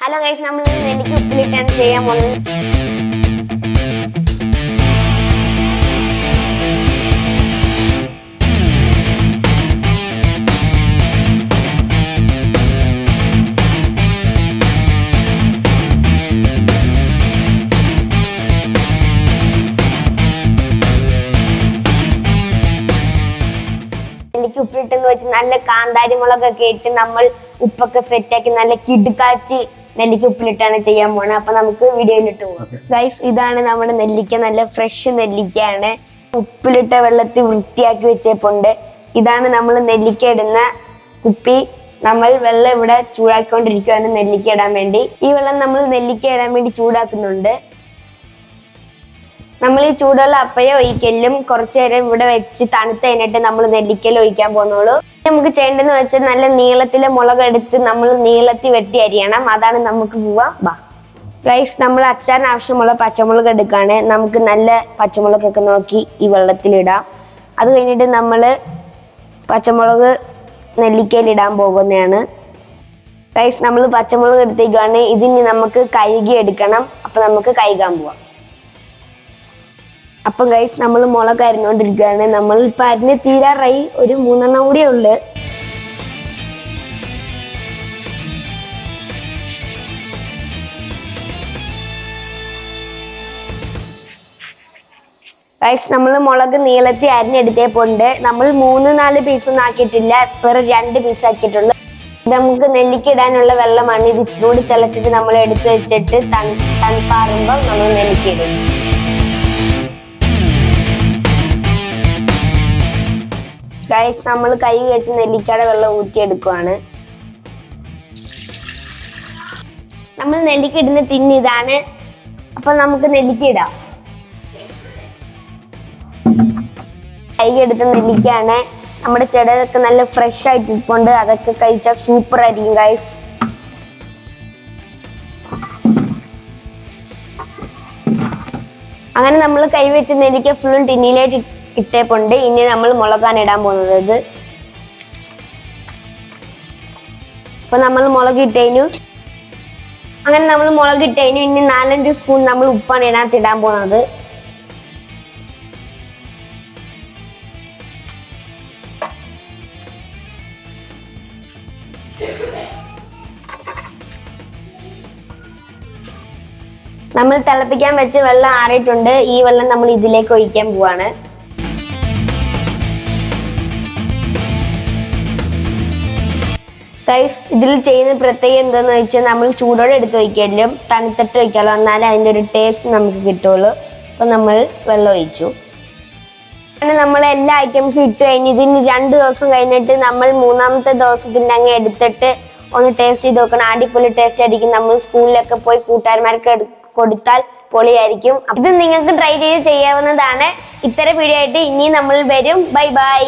Hello guys നമ്മൾ നെല്ലിക്ക് ഉപ്പിലിട്ടാണ് ചെയ്യാൻ പോകുന്നത് നെല്ലിക്ക് ഉപ്പിലിട്ടെന്ന് വെച്ച് നല്ല കാന്താരി മുളകൊക്കെ ഇട്ട് നമ്മൾ ഉപ്പൊക്കെ സെറ്റാക്കി നല്ല കിടുക്കാച്ചി നെല്ലിക്ക് ഉപ്പിലിട്ടാണ് ചെയ്യാൻ പോണത് അപ്പൊ നമുക്ക് വീഡിയോ വീഡിയോയിലിട്ട് പോകാം ഗൈസ് ഇതാണ് നമ്മുടെ നെല്ലിക്ക. നല്ല ഫ്രഷ് നെല്ലിക്കയാണ്. ഉപ്പിലിട്ട വെള്ളത്തിൽ വൃത്തിയാക്കി വെച്ചേപ്പുണ്ട്. ഇതാണ് നമ്മൾ നെല്ലിക്ക ഇടുന്ന കുപ്പി. നമ്മൾ വെള്ളം ഇവിടെ ചൂടാക്കിക്കൊണ്ടിരിക്കുകയാണ് നെല്ലിക്ക ഇടാൻ വേണ്ടി. ഈ വെള്ളം നമ്മൾ നെല്ലിക്ക ഇടാൻ വേണ്ടി ചൂടാക്കുന്നുണ്ട്. നമ്മൾ ഈ ചൂടുള്ള അപ്പോഴേ ഒഴിക്കലും കുറച്ചു നേരം ഇവിടെ വെച്ച് തണുത്ത് കഴിഞ്ഞിട്ട് നമ്മൾ നെല്ലിക്കൽ ഒഴിക്കാൻ പോകുന്നുള്ളൂ. നമുക്ക് ചെയ്യേണ്ടതെന്ന് വെച്ചാൽ നല്ല നീളത്തിലെ മുളക് എടുത്ത് നമ്മൾ നീളത്തിൽ വെട്ടി അരിയണം. അതാണ് നമുക്ക് പോവാം. ബാ. ഗൈസ് നമ്മൾ അച്ചാറിന് ആവശ്യമുള്ള പച്ചമുളക് എടുക്കുകയാണ് നമുക്ക് നല്ല പച്ചമുളകൊക്കെ നോക്കി ഈ വെള്ളത്തിലിടാം. അത് കഴിഞ്ഞിട്ട് നമ്മൾ പച്ചമുളക് നെല്ലിക്കയിലിടാൻ പോകുന്നതാണ്. ഗൈസ് നമ്മൾ പച്ചമുളക് എടുത്തേക്കാണ് ഇതിന് നമുക്ക് കഴുകി എടുക്കണം. അപ്പം നമുക്ക് കഴുകാൻ പോവാം. അപ്പം ഗൈസ് നമ്മൾ മുളക് അരിഞ്ഞുകൊണ്ടിരിക്കുകയാണ് നമ്മൾ ഇപ്പം അരിഞ്ഞ് തീരാറായി. ഒരു മൂന്നെണ്ണം കൂടിയേ ഉള്ളു. ഗൈസ് നമ്മൾ മുളക് നീളത്തി അരിഞ്ഞെടുത്തേപ്പുണ്ട് നമ്മൾ മൂന്ന് നാല് പീസൊന്നും ആക്കിയിട്ടില്ല. വെറും രണ്ട് പീസ് ആക്കിയിട്ടുണ്ട്. നമുക്ക് നെല്ലിക്കിടാനുള്ള വെള്ളമാണ്. ഇത് ഇച്ചിരി കൂടി തിളച്ചിട്ട് നമ്മൾ എടുത്തു വെച്ചിട്ട് തൺ തൺപാറുമ്പോൾ നമ്മൾ നെല്ലിക്കിടും ഗൈസ് നമ്മൾ കൈ വെച്ച് നെല്ലിക്കയുടെ വെള്ളം ഊറ്റിയെടുക്കുവാണ്. നമ്മൾ നെല്ലിക്ക ഇടുന്ന ടിന്ന് ഇതാണ്. അപ്പൊ നമുക്ക് നെല്ലിക്ക ഇടാം. കൈകെടുത്ത നെല്ലിക്കയാണ്. നമ്മുടെ ചെടിയൊക്കെ നല്ല ഫ്രഷ് ആയിട്ട് ഇരിപ്പുണ്ട് അതൊക്കെ കഴിച്ചാൽ സൂപ്പർ ആയിരിക്കും ഗൈസ് അങ്ങനെ നമ്മൾ കൈവച്ച് നെല്ലിക്ക ഫുള്ളും ടിന്നിലേക്ക് ഇട്ടേപ്പുണ്ട്. ഇനി നമ്മൾ മുളകാൻ ഇടാൻ പോകുന്നത് ഇത്. അപ്പൊ നമ്മൾ മുളക് ഇട്ടതിനു അങ്ങനെ നമ്മൾ മുളക് ഇട്ടതിനു ഇനി നാലഞ്ച് സ്പൂൺ നമ്മൾ ഉപ്പാണ് ഇതിനകത്ത് ഇടാൻ പോകുന്നത്. നമ്മൾ തിളപ്പിക്കാൻ വെച്ച് വെള്ളം ആറിയിട്ടുണ്ട്. ഈ വെള്ളം നമ്മൾ ഇതിലേക്ക് ഒഴിക്കാൻ പോവാണ്. ഗൈസ് ഇതിൽ ചെയ്യുന്ന പ്രത്യേകം എന്താന്ന് വെച്ചാൽ നമ്മൾ ചൂടോടെ എടുത്ത് വയ്ക്കാലും തണുത്തിട്ട് വയ്ക്കാമല്ലോ എന്നാലേ അതിന്റെ ഒരു ടേസ്റ്റ് നമുക്ക് കിട്ടുള്ളൂ. അപ്പം നമ്മൾ വെള്ളം ഒഴിച്ചു. അങ്ങനെ നമ്മൾ എല്ലാ ഐറ്റംസും ഇട്ട് കഴിഞ്ഞ് ഇതിന് രണ്ട് ദിവസം കഴിഞ്ഞിട്ട് നമ്മൾ മൂന്നാമത്തെ ദിവസത്തിന്റെ അങ്ങ് എടുത്തിട്ട് ഒന്ന് ടേസ്റ്റ് ചെയ്ത് നോക്കണം. അടിപൊളി ടേസ്റ്റ് ആയിരിക്കും. നമ്മൾ സ്കൂളിലൊക്കെ പോയി കൂട്ടുകാരന്മാർക്ക് കൊടുത്താൽ പൊളിയായിരിക്കും. ഇത് നിങ്ങൾക്ക് ട്രൈ ചെയ്ത് ചെയ്യാവുന്നതാണ്. ഇത്തരം വീഡിയോ ആയിട്ട് ഇനി നമ്മൾ വരും. Bye bye